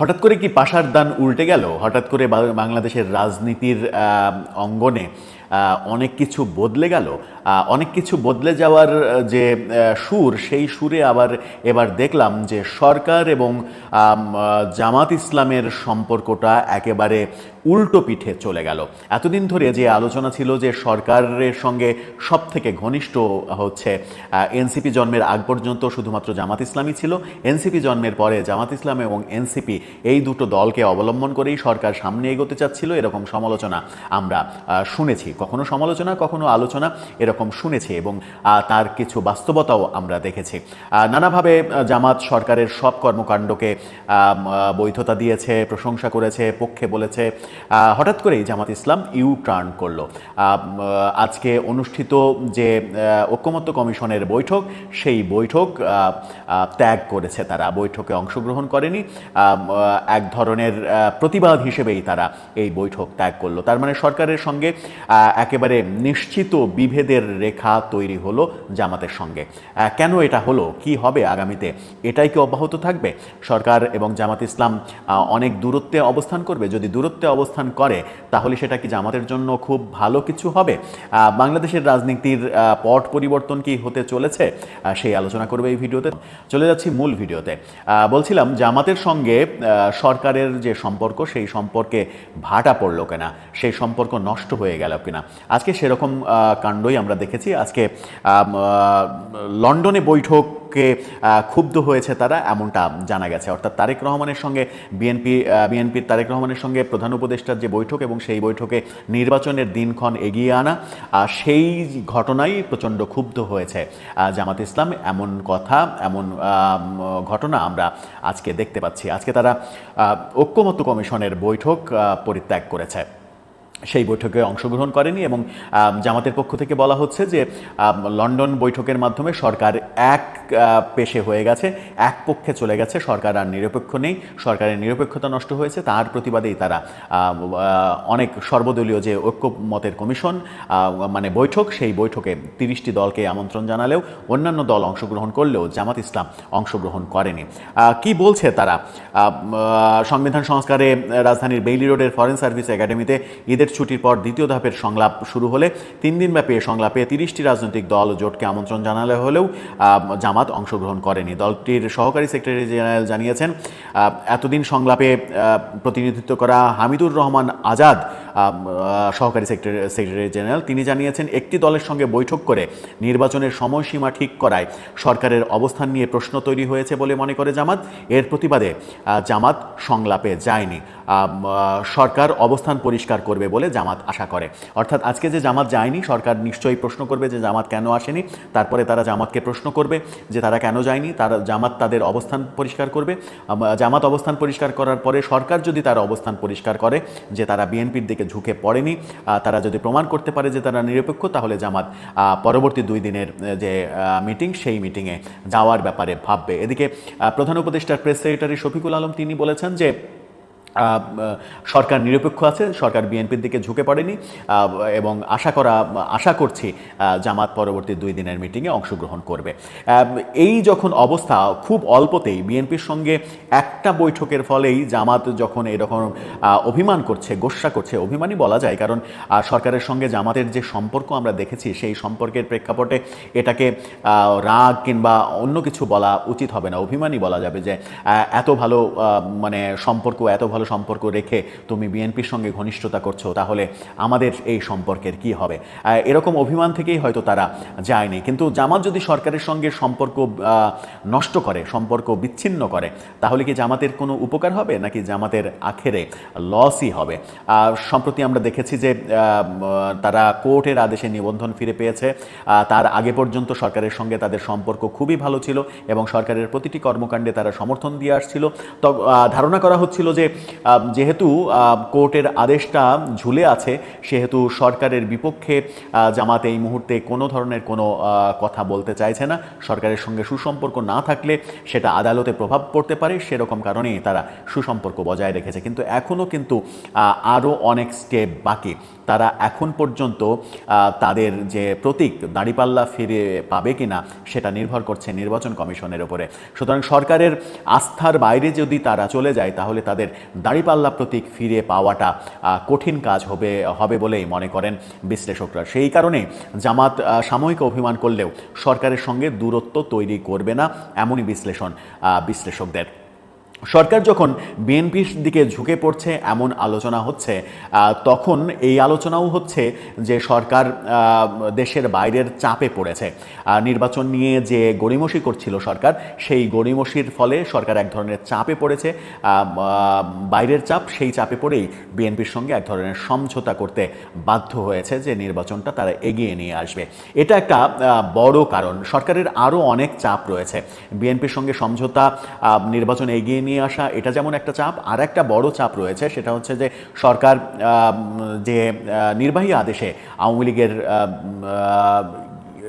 হঠাৎ করে কি পাশার দান উল্টে গেল? হঠাৎ করে বাংলাদেশের রাজনীতির অঙ্গনে অনেক কিছু বদলে গেল। অনেক কিছু বদলে যাওয়ার যে সুর, সেই সুরে আবার এবার দেখলাম যে সরকার এবং জামাত ইসলামের সম্পর্কটা একেবারে উল্টো পিঠে চলে গেল। এতদিন ধরে যে আলোচনা ছিল যে সরকারের সঙ্গে সব থেকে ঘনিষ্ঠ হচ্ছে এনসিপি জন্মের আগ পর্যন্ত শুধুমাত্র জামাত ইসলামই ছিল। এনসিপি জন্মের পরে জামাত ইসলাম এবং এনসিপি এই দুটো দলকে অবলম্বন করেই সরকার সামনে এগোতে চাচ্ছিল। এরকম সমালোচনা আমরা শুনেছি। কখনো সমালোচনা, কখনো আলোচনা এরকম শুনেছি এবং তার কিছু বাস্তবতাও আমরা দেখেছি। নানাভাবে জামাত সরকারের সব কর্মকাণ্ডকে বৈধতা দিয়েছে, প্রশংসা করেছে, পক্ষে বলেছে। হঠাৎ করেই জামাত ইসলাম ইউ টার্ন করল আজকে অনুষ্ঠিত যে ঐক্যমত্য কমিশনের বৈঠক, সেই বৈঠক ত্যাগ করেছে তারা। বৈঠকে অংশগ্রহণ করেনি। এক ধরনের প্রতিবাদ হিসেবেই তারা এই বৈঠক ত্যাগ করল। তার মানে সরকারের সঙ্গে একেবারে নিশ্চিত বিভেদের রেখা তৈরি হলো জামাতের সঙ্গে। কেন এটা হলো? কি হবে আগামীতে? এটাই কি অব্যাহত থাকবে? সরকার এবং জামাত ইসলাম অনেক দূরত্বে অবস্থান করবে। যদি দূরত্বে অবস্থান করে, তাহলে সেটা কি জামাতের জন্য খুব ভালো কিছু হবে? বাংলাদেশের রাজনীতির পট পরিবর্তন কি হতে চলেছে? সেই আলোচনা করবে এই ভিডিওতে। চলে যাচ্ছি মূল ভিডিওতে। বলছিলাম জামাতের সঙ্গে সরকারের যে সম্পর্ক, সেই সম্পর্কে ভাটা পড়ল কিনা? সেই সম্পর্ক নষ্ট হয়ে গেল কিনা? আজকে সেরকম কাণ্ডই আমরা দেখেছি। আজকে লন্ডনে বৈঠককে আহ, ক্ষুব্ধ হয়েছে তারা এমনটা জানা গেছে। অর্থাৎ তারেক রহমানের সঙ্গে বিএনপি বিএনপির তারেক রহমানের সঙ্গে প্রধান উপদেষ্টার যে বৈঠক এবং সেই বৈঠকে নির্বাচনের দিনক্ষণ এগিয়ে আনা সেই ঘটনাই প্রচণ্ড ক্ষুব্ধ হয়েছে জামাত ইসলাম। এমন কথা এমন ঘটনা আমরা আজকে দেখতে পাচ্ছি। আজকে তারা ঐক্যমত্য কমিশনের বৈঠক পরিত্যাগ করেছে। সেই বৈঠকে অংশগ্রহণ করেনি এবং জামাতের পক্ষ থেকে বলা হচ্ছে যে লন্ডন বৈঠকের মাধ্যমে সরকার এক পেশে হয়ে গেছে, এক পক্ষে চলে গেছে, সরকার আর নিরপেক্ষ নেই, সরকারের নিরপেক্ষতা নষ্ট হয়েছে, তার প্রতিবাদেই তারা অনেক সর্বদলীয় যে ঐক্যমতের কমিশন মানে বৈঠক, সেই বৈঠকে তিরিশটি দলকে আমন্ত্রণ জানালেও অন্যান্য দল অংশগ্রহণ করলেও জামাত ইসলাম অংশগ্রহণ করেনি। কি বলছে তারা? সংবিধান সংস্কারে রাজধানীর বেইলি রোডের ফরেন সার্ভিস একাডেমিতে ঈদের ছুটির পর দ্বিতীয় ধাপের সংলাপ শুরু হলে তিন দিনব্যাপী এই সংলাপে তিরিশটি রাজনৈতিক দল জোটকে আমন্ত্রণ জানালে হলেও জামাত অংশগ্রহণ করেনি। দলটির সহকারী সেক্রেটারি জেনারেল জানিয়েছেন এতদিন সংলাপে প্রতিনিধিত্ব করা হামিদুর রহমান আজাদ সহকারী সেক্রেটারি সেক্রেটারি জেনারেল। তিনি জানিয়েছেন, একটি দলের সঙ্গে বৈঠক করে নির্বাচনের সময়সীমা ঠিক করায় সরকারের অবস্থান নিয়ে প্রশ্ন তৈরি হয়েছে বলে মনে করে জামাত। এর প্রতিবাদে জামাত সংলাপে যায়নি। সরকার অবস্থান পরিষ্কার করবে বলে জামাত আশা করে। অর্থাৎ আজকে যে জামাত যায়নি, সরকার নিশ্চয়ই প্রশ্ন করবে যে জামাত কেন আসেনি, তারপরে তারা জামাতকে প্রশ্ন করবে যে তারা কেন যায়নি, তারা জামাত তাদের অবস্থান পরিষ্কার করবে। জামাত অবস্থান পরিষ্কার করার পরে সরকার যদি তার অবস্থান পরিষ্কার করে যে তারা বিএনপির দিকে ঝুঁকে পড়েনি তারা যদি প্রমাণ করতে পারে যে তারা নিরপেক্ষ, তাহলে জামাত পরবর্তী দুই দিনের যে মিটিং, সেই মিটিংয়ে যাওয়ার ব্যাপারে ভাববে। এদিকে প্রধান উপদেষ্টার প্রেস সেক্রেটারি শফিকুল আলম তিনি বলেছেন যে সরকার নিরপেক্ষ আছে, সরকার বিএনপির দিকে ঝুঁকে পড়েনি এবং আশা করা, আশা করছি জামাত পরবর্তী দুই দিনের মিটিংয়ে অংশগ্রহণ করবে। এই যখন অবস্থা, খুব অল্পতেই বিএনপির সঙ্গে একটা বৈঠকের ফলেই জামাত যখন এরকম অভিমান করছে গোস্সা করছে, অভিমানই বলা যায়, কারণ সরকারের সঙ্গে জামাতের যে সম্পর্ক আমরা দেখেছি, সেই সম্পর্কের প্রেক্ষাপটে এটাকে রাগ কিংবা অন্য কিছু বলা উচিত হবে না, অভিমানই বলা যাবে যে এত ভালো মানে সম্পর্ক, এত ভালো সম্পর্ক রেখে তুমি বিএনপির সঙ্গে ঘনিষ্ঠতা করছ, তাহলে আমাদের এই সম্পর্কের কি হবে? এরকম অভিমান থেকেই হয়তো তারা যায়নি। কিন্তু জামাত যদি সরকারের সঙ্গে সম্পর্ক নষ্ট করে, সম্পর্ক বিচ্ছিন্ন করে, তাহলে কি জামাতের কোনো উপকার হবে? নাকি জামাতের আখেরে লসই হবে? সম্প্রতি আমরা দেখেছি যে তারা কোর্টের আদেশে নিবন্ধন ফিরে পেয়েছে। তার আগে পর্যন্ত সরকারের সঙ্গে তাদের সম্পর্ক খুবই ভালো ছিল এবং সরকারের প্রতিটি কর্মকাণ্ডে তারা সমর্থন দিয়ে আসছিল। ধারণা করা হচ্ছিল যে যেহেতু কোর্টের আদেশটা ঝুলে আছে, সেহেতু সরকারের বিপক্ষে জামাতে এই মুহূর্তে কোনো ধরনের কোনো কথা বলতে চাইছে না। সরকারের সঙ্গে সুসম্পর্ক না থাকলে সেটা আদালতে প্রভাব পড়তে পারে, সেরকম কারণেই তারা সুসম্পর্ক বজায় রেখেছে। কিন্তু এখনও কিন্তু আরও অনেক স্টেপ বাকি। তারা এখন পর্যন্ত তাদের যে প্রতীক, দাঁড়িপাল্লা ফিরে পাবে কিনা, সেটা নির্ভর করছে নির্বাচন কমিশনের উপরে। সুতরাং সরকারের আস্থার বাইরে যদি তারা চলে যায়, তাহলে তাদের দাঁড়িপাল্লা প্রতীক ফিরে পাওয়াটা কঠিন কাজ হবে হবে বলেই মনে করেন বিশ্লেষকরা। সেই কারণে জামাত সাময়িক অভিমান করলেও সরকারের সঙ্গে দূরত্ব তৈরি করবে না এমনই বিশ্লেষণ বিশ্লেষকদের। সরকার যখন বিএনপির দিকে ঝুঁকে পড়ছে, এমন আলোচনা হচ্ছে তখন এই আলোচনাও হচ্ছে যে সরকার দেশের বাইরের চাপে পড়েছে। নির্বাচন নিয়ে যে গড়িমসি করছিল সরকার, সেই গড়িমসির ফলে সরকার এক ধরনের চাপে পড়েছে। বাইরের চাপ, সেই চাপে পড়েই বিএনপির সঙ্গে এক ধরনের সমঝোতা করতে বাধ্য হয়েছে যে নির্বাচনটা তারা এগিয়ে নিয়ে আসবে। এটা একটা বড় কারণ। সরকারের আরও অনেক চাপ রয়েছে। বিএনপির সঙ্গে সমঝোতা নির্বাচন এগিয়ে নিয়ে আসা, এটা যেমন একটা চাপ আর একটা বড় চাপ রয়েছে, সেটা হচ্ছে যে সরকার যে নির্বাহী আদেশে আওয়ামী লীগের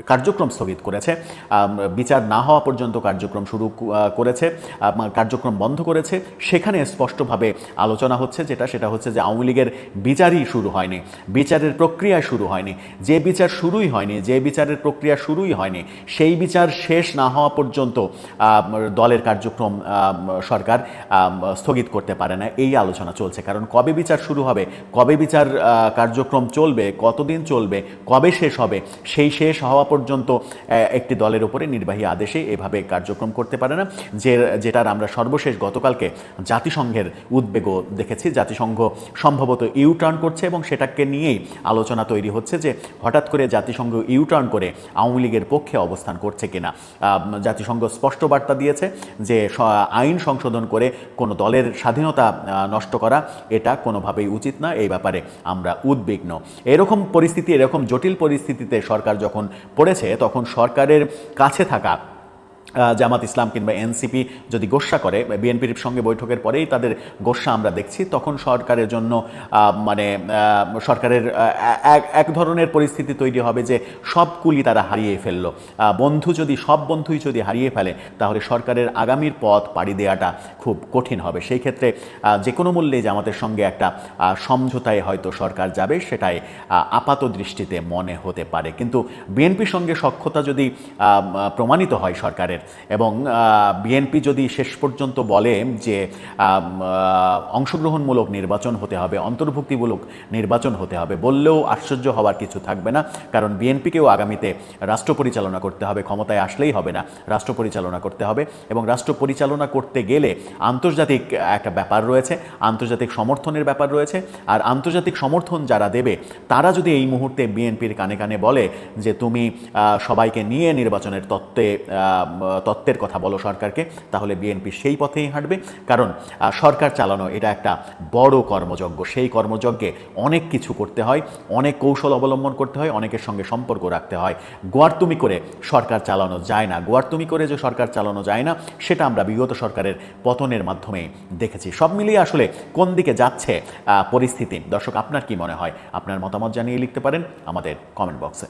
কার্যক্রম স্থগিত করেছে। বিচার না হওয়া পর্যন্ত কার্যক্রম শুরু করেছে। কার্যক্রম বন্ধ করেছে। সেখানে স্পষ্টভাবে আলোচনা হচ্ছে যেটা, সেটা হচ্ছে যে আওয়ামী লীগের বিচারই শুরু হয়নি, বিচারের প্রক্রিয়া শুরু হয়নি। যে বিচার শুরুই হয়নি, যে বিচারের প্রক্রিয়া শুরুই হয়নি, সেই বিচার শেষ না হওয়া পর্যন্ত দলের কার্যক্রম সরকার স্থগিত করতে পারে না। এই আলোচনা চলছে। কারণ কবে বিচার শুরু হবে, কবে বিচার কার্যক্রম চলবে, কতদিন চলবে, কবে শেষ হবে, সেই শেষ হওয়া পর্যন্ত একটি দলের উপরে নির্বাহী আদেশে এভাবে কার্যক্রম করতে পারে না, যে, যেটার আমরা সর্বশেষ গতকালকে জাতিসংঘের উদ্বেগও দেখেছি। জাতিসংঘ সম্ভবত ইউটার্ন করছে এবং সেটাকে নিয়েই আলোচনা তৈরি হচ্ছে যে, হঠাৎ করে জাতিসংঘ ইউটার্ন করে আওয়ামী লীগের পক্ষে অবস্থান করছে কিনা। জাতিসংঘ স্পষ্ট বার্তা দিয়েছে যে আইন সংশোধন করে কোনো দলের স্বাধীনতা নষ্ট করা এটা কোনোভাবেই উচিত না, এই ব্যাপারে আমরা উদ্বিগ্ন। এরকম পরিস্থিতি, এরকম জটিল পরিস্থিতিতে সরকার যখন পড়েছে তখন সরকারের কাছে থাকা জামাত ইসলাম কিংবা এনসিপি যদি গোস্বা করে, বিএনপির সঙ্গে বৈঠকের পরেই তাদের গোস্বা আমরা দেখছি, তখন সরকারের জন্য মানে সরকারের এক ধরনের পরিস্থিতি তৈরি হবে যে সব কুলি তারা হারিয়ে ফেলল। বন্ধু যদি, সব বন্ধুই যদি হারিয়ে ফেলে, তাহলে সরকারের আগামীর পথ পাড়ি দেওয়াটা খুব কঠিন হবে। সেই ক্ষেত্রে যে কোনো মূল্যে জামাতের সঙ্গে একটা সমঝোতায় হয়তো সরকার যাবে, সেটাই আপাত দৃষ্টিতে মনে হতে পারে। কিন্তু বিএনপির সঙ্গে সক্ষতা যদি প্রমাণিত হয় সরকারের এবং বিএনপি যদি শেষ পর্যন্ত বলে যে অংশগ্রহণমূলক নির্বাচন হতে হবে, অন্তর্ভুক্তিমূলক নির্বাচন হতে হবে, বললেও আশ্চর্য হওয়ার কিছু থাকবে না। কারণ বিএনপিকেও আগামীতে রাষ্ট্র পরিচালনা করতে হবে, ক্ষমতায় আসলেই হবে না, রাষ্ট্র পরিচালনা করতে হবে। এবং রাষ্ট্র পরিচালনা করতে গেলে আন্তর্জাতিক একটা ব্যাপার রয়েছে, আন্তর্জাতিক সমর্থনের ব্যাপার রয়েছে। আর আন্তর্জাতিক সমর্থন যারা দেবে, তারা যদি এই মুহূর্তে বিএনপির কানে কানে বলে যে, তুমি সবাইকে নিয়ে নির্বাচনের তত্ত্বে তত্ত্বের কথা বলো সরকারকে, তাহলে বিএনপি সেই পথেই হাঁটবে। কারণ সরকার চালানো এটা একটা বড় কর্মযজ্ঞ। সেই কর্মযজ্ঞে অনেক কিছু করতে হয়, অনেক কৌশল অবলম্বন করতে হয়, অনেকের সঙ্গে সম্পর্ক রাখতে হয়। গোয়ারতুমি করে সরকার চালানো যায় না। গোয়ারতুমি করে যে সরকার চালানো যায় না, সেটা আমরা বিগত সরকারের পতনের মাধ্যমে দেখেছি। সব মিলিয়ে আসলে কোন দিকে যাচ্ছে পরিস্থিতি? দর্শক, আপনার কি মনে হয়? আপনার মতামত জানিয়ে লিখতে পারেন আমাদের কমেন্ট বক্সে